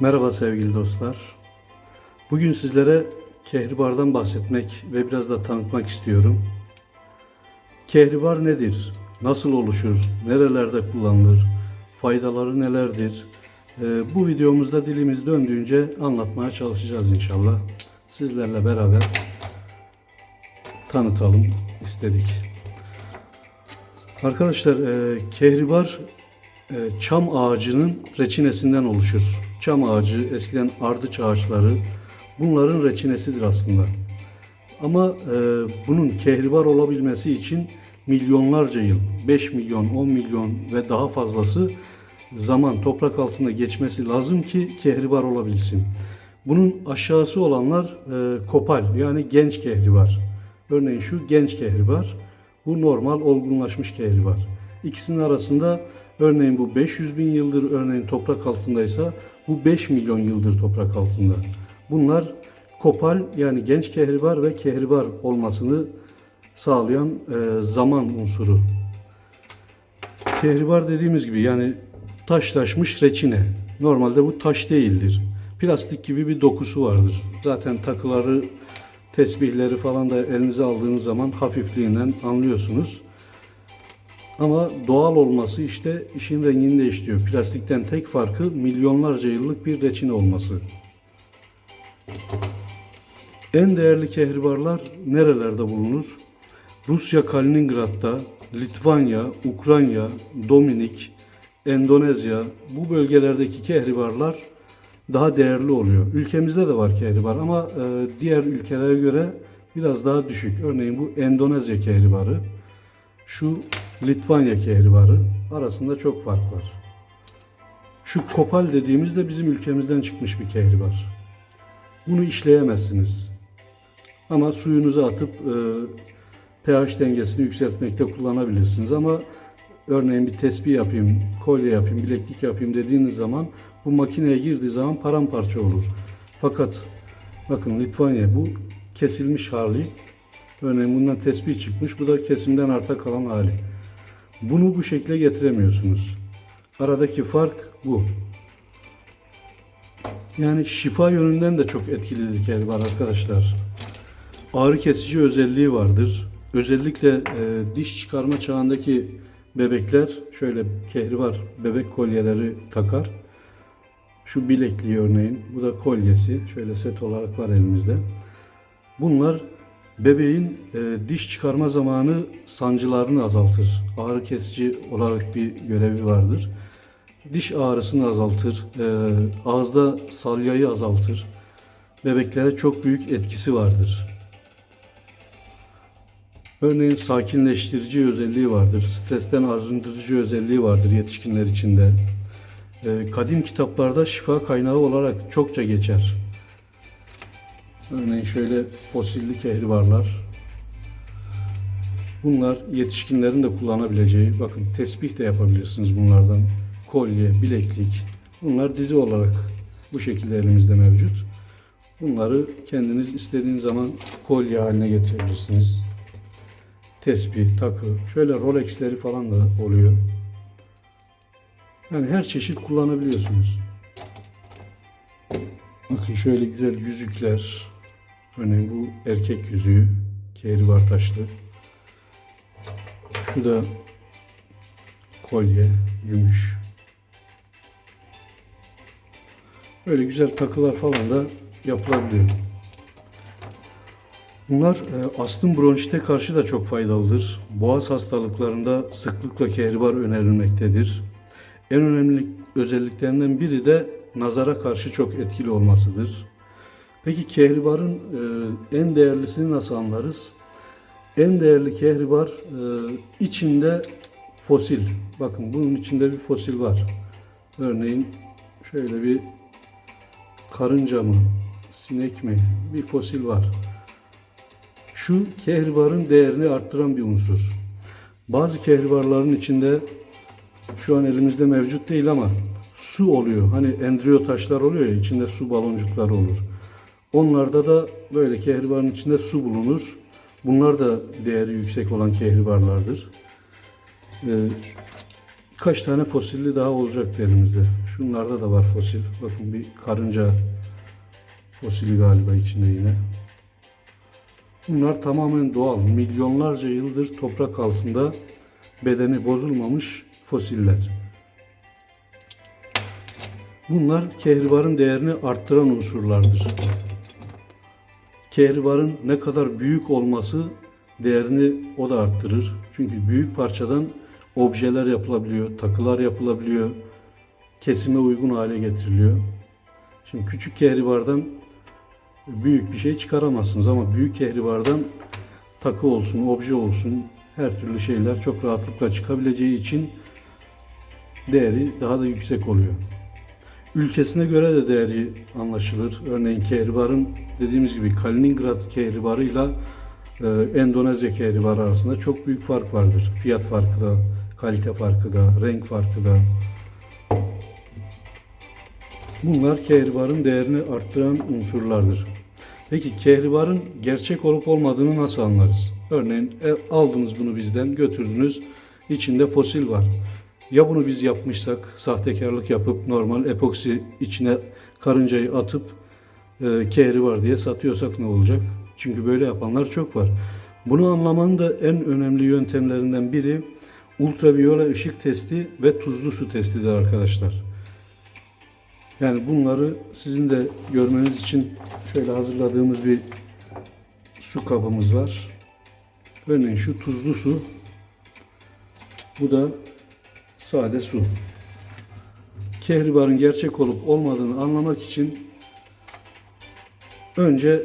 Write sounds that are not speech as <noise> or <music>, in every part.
Merhaba sevgili dostlar. Bugün sizlere kehribardan bahsetmek ve biraz da tanıtmak istiyorum. Kehribar nedir? Nasıl oluşur? Nerelerde kullanılır? Faydaları nelerdir? Ee, bu videomuzda dilimiz döndüğünce anlatmaya çalışacağız inşallah. Sizlerle beraber tanıtalım istedik. Arkadaşlar e, kehribar e, çam ağacının reçinesinden oluşur. Çam ağacı, eskiden ardıç ağaçları bunların reçinesidir aslında. Ama e, bunun kehribar olabilmesi için milyonlarca yıl, 5 milyon, 10 milyon ve daha fazlası zaman toprak altında geçmesi lazım ki kehribar olabilsin. Bunun aşağısı olanlar e, kopal yani genç kehribar. Örneğin şu genç kehribar, bu normal olgunlaşmış kehribar. İkisinin arasında örneğin bu 500 bin yıldır örneğin toprak altındaysa bu 5 milyon yıldır toprak altında. Bunlar kopal yani genç kehribar ve kehribar olmasını sağlayan e, zaman unsuru. Kehribar dediğimiz gibi yani taşlaşmış reçine. Normalde bu taş değildir. Plastik gibi bir dokusu vardır. Zaten takıları, tesbihleri falan da elinize aldığınız zaman hafifliğinden anlıyorsunuz. Ama doğal olması işte işin rengini değiştiriyor. Plastikten tek farkı milyonlarca yıllık bir reçine olması. En değerli kehribarlar nerelerde bulunur? Rusya Kaliningrad'da, Litvanya, Ukrayna, Dominik, Endonezya bu bölgelerdeki kehribarlar daha değerli oluyor. Ülkemizde de var kehribar ama e, diğer ülkelere göre biraz daha düşük. Örneğin bu Endonezya kehribarı, şu Litvanya kehribarı arasında çok fark var. Şu kopal dediğimiz de bizim ülkemizden çıkmış bir kehribar. Bunu işleyemezsiniz. Ama suyunuza atıp e, pH dengesini yükseltmekte kullanabilirsiniz. Ama örneğin bir tespih yapayım, kolye yapayım, bileklik yapayım dediğiniz zaman bu makineye girdiği zaman paramparça olur. Fakat bakın Litvanya bu kesilmiş hali. Örneğin bundan tespih çıkmış. Bu da kesimden arta kalan hali. Bunu bu şekle getiremiyorsunuz. Aradaki fark bu. Yani şifa yönünden de çok etkilidir kehribar arkadaşlar. Ağrı kesici özelliği vardır. Özellikle e, diş çıkarma çağındaki bebekler şöyle kehribar bebek kolyeleri takar. Şu bilekliği örneğin. Bu da kolyesi. Şöyle set olarak var elimizde. Bunlar bebeğin e, diş çıkarma zamanı sancılarını azaltır. Ağrı kesici olarak bir görevi vardır. Diş ağrısını azaltır. E, ağızda salyayı azaltır. Bebeklere çok büyük etkisi vardır. Örneğin sakinleştirici özelliği vardır. Stresten arındırıcı özelliği vardır yetişkinler içinde. E, kadim kitaplarda şifa kaynağı olarak çokça geçer. Örneğin şöyle fosilli kehribarlar. Bunlar yetişkinlerin de kullanabileceği, bakın tesbih de yapabilirsiniz bunlardan. Kolye, bileklik. Bunlar dizi olarak bu şekilde elimizde mevcut. Bunları kendiniz istediğiniz zaman kolye haline getirebilirsiniz. Tesbih, takı, şöyle Rolex'leri falan da oluyor. Yani her çeşit kullanabiliyorsunuz. Bakın şöyle güzel yüzükler. Örneğin bu erkek yüzüğü. Kehribar taşlı. Şu da kolye, gümüş. Böyle güzel takılar falan da yapılabiliyor. Bunlar e, astım bronşite karşı da çok faydalıdır. Boğaz hastalıklarında sıklıkla kehribar önerilmektedir. En önemli özelliklerinden biri de nazara karşı çok etkili olmasıdır. Peki kehribarın e, en değerlisini nasıl anlarız? En değerli kehribar e, içinde fosil. Bakın bunun içinde bir fosil var. Örneğin şöyle bir karınca mı, sinek mi bir fosil var. Şu kehribarın değerini arttıran bir unsur. Bazı kehribarların içinde şu an elimizde mevcut değil ama su oluyor. Hani endriyo taşlar oluyor ya içinde su baloncukları olur. Onlarda da böyle kehribarın içinde su bulunur. Bunlar da değeri yüksek olan kehribarlardır. Ee, Birkaç tane fosilli daha olacaktı elimizde. Şunlarda da var fosil. Bakın bir karınca fosili galiba içinde yine. Bunlar tamamen doğal. Milyonlarca yıldır toprak altında bedeni bozulmamış fosiller. Bunlar kehribarın değerini arttıran unsurlardır. Kehribarın ne kadar büyük olması değerini o da arttırır. Çünkü büyük parçadan objeler yapılabiliyor, takılar yapılabiliyor, kesime uygun hale getiriliyor. Şimdi küçük kehribardan büyük bir şey çıkaramazsınız ama büyük kehribardan takı olsun, obje olsun her türlü şeyler çok rahatlıkla çıkabileceği için değeri daha da yüksek oluyor. Ülkesine göre de değeri anlaşılır. Örneğin kehribarın dediğimiz gibi Kaliningrad kehribarıyla e, Endonezya kehribarı arasında çok büyük fark vardır. Fiyat farkı da, kalite farkı da, renk farkı da. Bunlar kehribarın değerini arttıran unsurlardır. Peki kehribarın gerçek olup olmadığını nasıl anlarız? Örneğin e, aldınız bunu bizden götürdünüz içinde fosil var. Ya bunu biz yapmışsak sahtekarlık yapıp normal epoksi içine karıncayı atıp e, kehribar diye satıyorsak ne olacak? Çünkü böyle yapanlar çok var. Bunu anlamanın da en önemli yöntemlerinden biri ultraviyole ışık testi ve tuzlu su testidir arkadaşlar. Yani bunları sizin de görmeniz için şöyle hazırladığımız bir su kabımız var. Örneğin şu tuzlu su. Bu da sade su. Kehribarın gerçek olup olmadığını anlamak için önce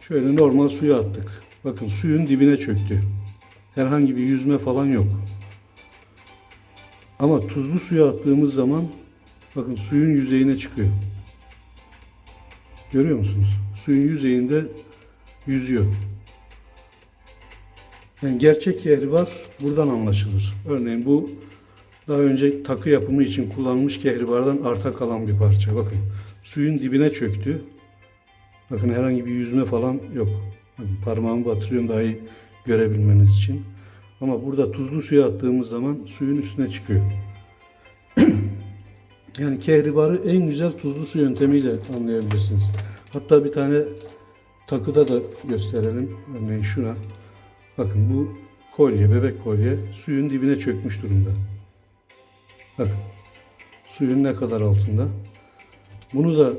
şöyle normal suya attık. Bakın suyun dibine çöktü. Herhangi bir yüzme falan yok. Ama tuzlu suya attığımız zaman bakın suyun yüzeyine çıkıyor. Görüyor musunuz? Suyun yüzeyinde yüzüyor. Yani gerçek kehribar buradan anlaşılır. Örneğin bu daha önce takı yapımı için kullanılmış kehribardan arta kalan bir parça. Bakın suyun dibine çöktü. Bakın herhangi bir yüzme falan yok. Bakın parmağımı batırıyorum daha iyi görebilmeniz için. Ama burada tuzlu suya attığımız zaman suyun üstüne çıkıyor. <clears throat> yani kehribarı en güzel tuzlu su yöntemiyle anlayabilirsiniz. Hatta bir tane takıda da gösterelim. Örneğin şuna. Bakın bu kolye, bebek kolye suyun dibine çökmüş durumda. Bakın suyun ne kadar altında. Bunu da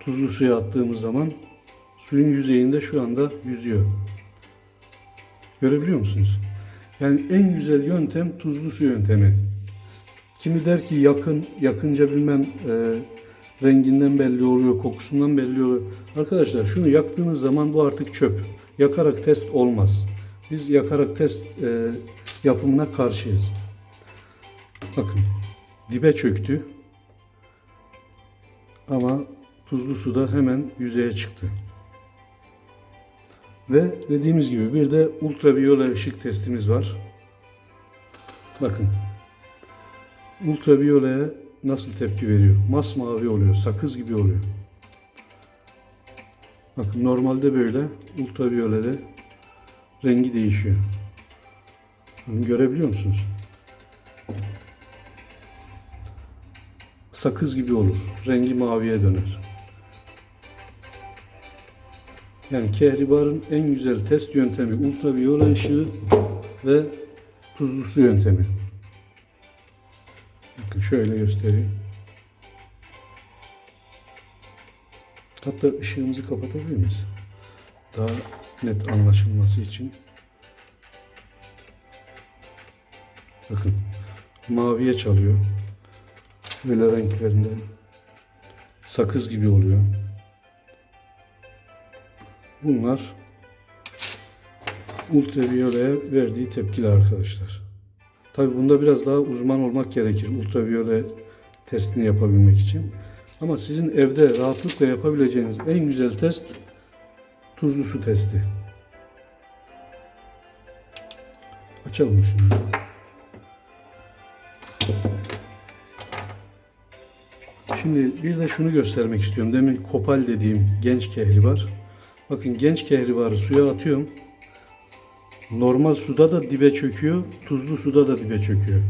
tuzlu suya attığımız zaman suyun yüzeyinde şu anda yüzüyor. Görebiliyor musunuz? Yani en güzel yöntem tuzlu su yöntemi. Kimi der ki yakın, yakınca bilmem e, renginden belli oluyor, kokusundan belli oluyor. Arkadaşlar şunu yaktığınız zaman bu artık çöp. Yakarak test olmaz. Biz yakarak test e, yapımına karşıyız. Bakın dibe çöktü. Ama tuzlu suda hemen yüzeye çıktı. Ve dediğimiz gibi bir de ultraviyole ışık testimiz var. Bakın. Ultraviyoleye nasıl tepki veriyor? Masmavi oluyor, sakız gibi oluyor. Bakın normalde böyle, ultraviyolede rengi değişiyor. Bakın görebiliyor musunuz? Sakız gibi olur. Rengi maviye döner. Yani kehribarın en güzel test yöntemi ultraviyole ışığı ve tuzlu su yöntemi. Bakın şöyle göstereyim. Hatta ışığımızı kapatabilir miyiz? Daha net anlaşılması için. Bakın maviye çalıyor. Böyle renklerinde sakız gibi oluyor. Bunlar ultraviyoleye verdiği tepkiler arkadaşlar. Tabi bunda biraz daha uzman olmak gerekir ultraviyole testini yapabilmek için. Ama sizin evde rahatlıkla yapabileceğiniz en güzel test tuzlu su testi. Açalım şimdi. Şimdi bir de şunu göstermek istiyorum. Demin kopal dediğim genç kehribar. Bakın genç kehribarı suya atıyorum. normal suda da dibe çöküyor, tuzlu suda da dibe çöküyor.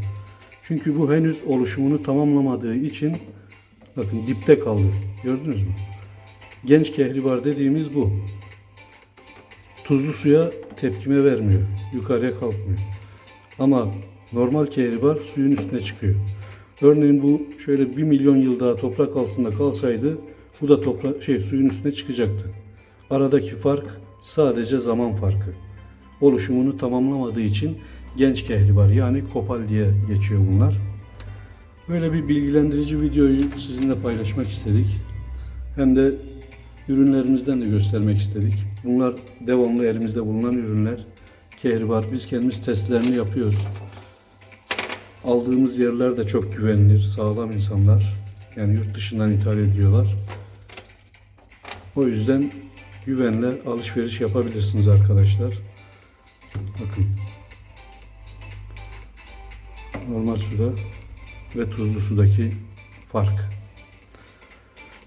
Çünkü bu henüz oluşumunu tamamlamadığı için bakın dipte kaldı. Gördünüz mü? Genç kehribar dediğimiz bu. Tuzlu suya tepkime vermiyor. Yukarıya kalkmıyor. Ama normal kehribar suyun üstüne çıkıyor. Örneğin bu şöyle bir milyon yıl daha toprak altında kalsaydı bu da toprak şey suyun üstüne çıkacaktı. Aradaki fark sadece zaman farkı. Oluşumunu tamamlamadığı için genç kehribar yani kopal diye geçiyor bunlar. Böyle bir bilgilendirici videoyu sizinle paylaşmak istedik. Hem de ürünlerimizden de göstermek istedik. Bunlar devamlı elimizde bulunan ürünler. Kehribar. Biz kendimiz testlerini yapıyoruz. Aldığımız yerler de çok güvenilir, sağlam insanlar. Yani yurt dışından ithal ediyorlar. O yüzden güvenle alışveriş yapabilirsiniz arkadaşlar. Bakın. Normal suda ve tuzlu sudaki fark.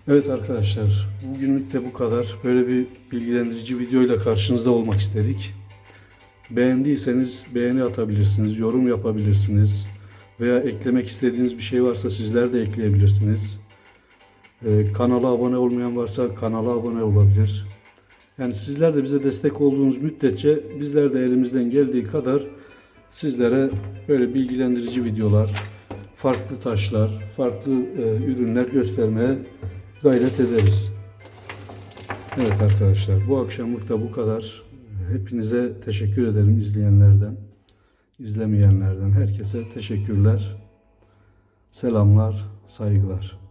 Evet arkadaşlar, bugünlük de bu kadar. Böyle bir bilgilendirici videoyla karşınızda olmak istedik. Beğendiyseniz beğeni atabilirsiniz, yorum yapabilirsiniz veya eklemek istediğiniz bir şey varsa sizler de ekleyebilirsiniz. Ee, kanala abone olmayan varsa kanala abone olabilir. Yani sizler de bize destek olduğunuz müddetçe bizler de elimizden geldiği kadar sizlere böyle bilgilendirici videolar, farklı taşlar, farklı e, ürünler göstermeye gayret ederiz. Evet arkadaşlar bu akşamlık da bu kadar. Hepinize teşekkür ederim izleyenlerden, izlemeyenlerden herkese teşekkürler. Selamlar, saygılar.